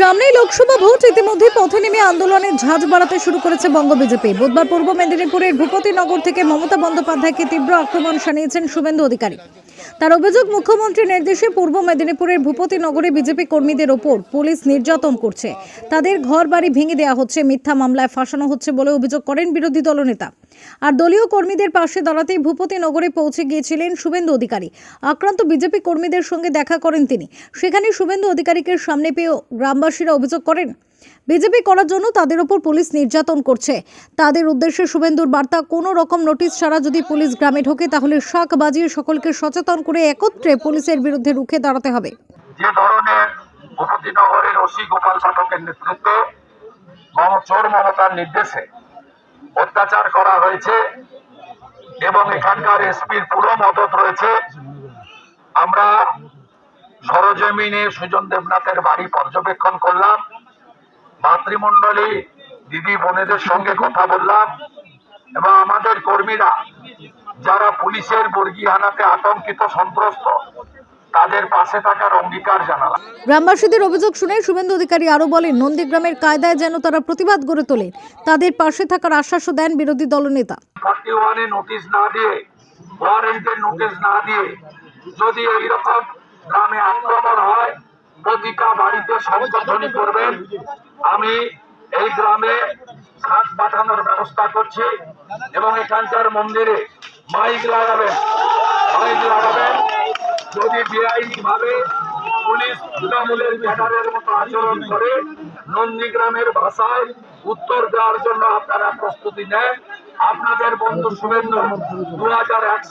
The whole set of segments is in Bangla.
সামনেই লোকসভা ভোট ইতিমধ্যে পথে নেমে আন্দোলনের ঝাঁজ বাড়াতে শুরু করেছে বঙ্গ বিজেপি। বুধবার পূর্ব মেদিনীপুরের ভূপতিনগর থেকে মমতা বন্দ্যোপাধ্যায়কে তীব্র আক্রমণ শানিয়েছেন শুভেন্দু অধিকারী। তার অভিযোগ, মুখ্যমন্ত্রীর নির্দেশে পূর্ব মেদিনীপুরের ভূপতিনগরে বিজেপি কর্মীদের ওপর পুলিশ নির্যাতন করছে। তাদের ঘর বাড়ি ভেঙে দেওয়া হচ্ছে, মিথ্যা মামলায় ফাঁসানো হচ্ছে বলে অভিযোগ করেন বিরোধী দলনেতা। আর দলীয় কর্মীদের পাশে দাঁড়াতেই ভূপতিনগরে পৌঁছে গিয়েছিলেন শুভেন্দু অধিকারী। আক্রান্ত বিজেপি কর্মীদের সঙ্গে দেখা করেন তিনি। সেখানে শুভেন্দু অধিকারীকে সামনে পেয়ে গ্রামবাসীরা অভিযোগ করেন, বিজেপি করার জন্য তাদের ওপর পুলিশ নির্যাতন করছে। তাদের উদ্দেশ্যে শুভেন্দুর বার্তা, কোনো রকম নোটিশ ছাড়া যদি পুলিশ গ্রামে ঢোকে, তাহলে শাক বাজিয়ে সকলকে সচেতন করে একত্রে পুলিশের বিরুদ্ধে রুখে দাঁড়াতে হবে। যে ধরনের ভূপতিনগরের ওসি গোপাল পাঠকের নেতৃত্বে চোর মমতার নির্দেশে অত্যাচার করা হয়েছে এবং এখানকার এসপির পুরো মদত রয়েছে। আমরা সরজমিনে সুজন দেবনাথের বাড়ি পর্যবেক্ষণ করলাম। মাতৃমণ্ডলী দিদি বোনেদের সঙ্গে কথা বললাম এবং আমাদের কর্মীরা যারা পুলিশের বর্গী হানাতে আতঙ্কিত সন্ত্রস্ত তাদের পাশে থাকার অঙ্গীকার জানালাম। গ্রামবাসীদের অভিযোগ শুনে শুভেন্দু অধিকারী আরও বলেন নন্দীগ্রামের কায়দায় যেন তারা প্রতিবাদ গড়ে তোলেন তাদের পাশে থাকার আশ্বাসও দেন বিরোধী দলনেতা। ওয়ানে নোটিশ না দিয়ে ওয়ারেন্টের নোটিশ না দিয়ে যদি এইরকম গ্রামে আক্রমণ হয়, প্রতিটা বাড়িতে সংশোধনী করবেন। আমি এই গ্রামে ঘাট পাঠানোর ব্যবস্থা করছি এবং এখানকার মন্দিরে মাইক লাগাবেন মাইক লাগাবেন। যদি বেআইনি ভাবে পুলিশ তৃণমূলের ক্যাডারের মতো আচরণ করে নন্দীগ্রামের ভাষায় উত্তর দেওয়ার জন্য আপনারা প্রস্তুতি নেন। আপনাদের বন্ধু শুভেন্দু দু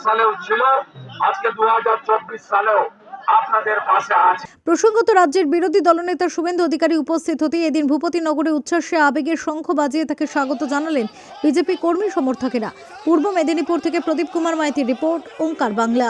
সালেও ছিল, আজকে দু হাজার চব্বিশ সালেও প্রসঙ্গত রাজ্যের বিরোধী দলনেতা শুভেন্দু অধিকারী উপস্থিত হতে এদিন ভূপতিনগরে উচ্ছ্বাসে আবেগের শঙ্খ বাজিয়ে তাকে স্বাগত জানালেন বিজেপি কর্মী সমর্থকেরা। পূর্ব মেদিনীপুর থেকে প্রদীপ কুমার মাইতির রিপোর্ট, ওঙ্কার বাংলা।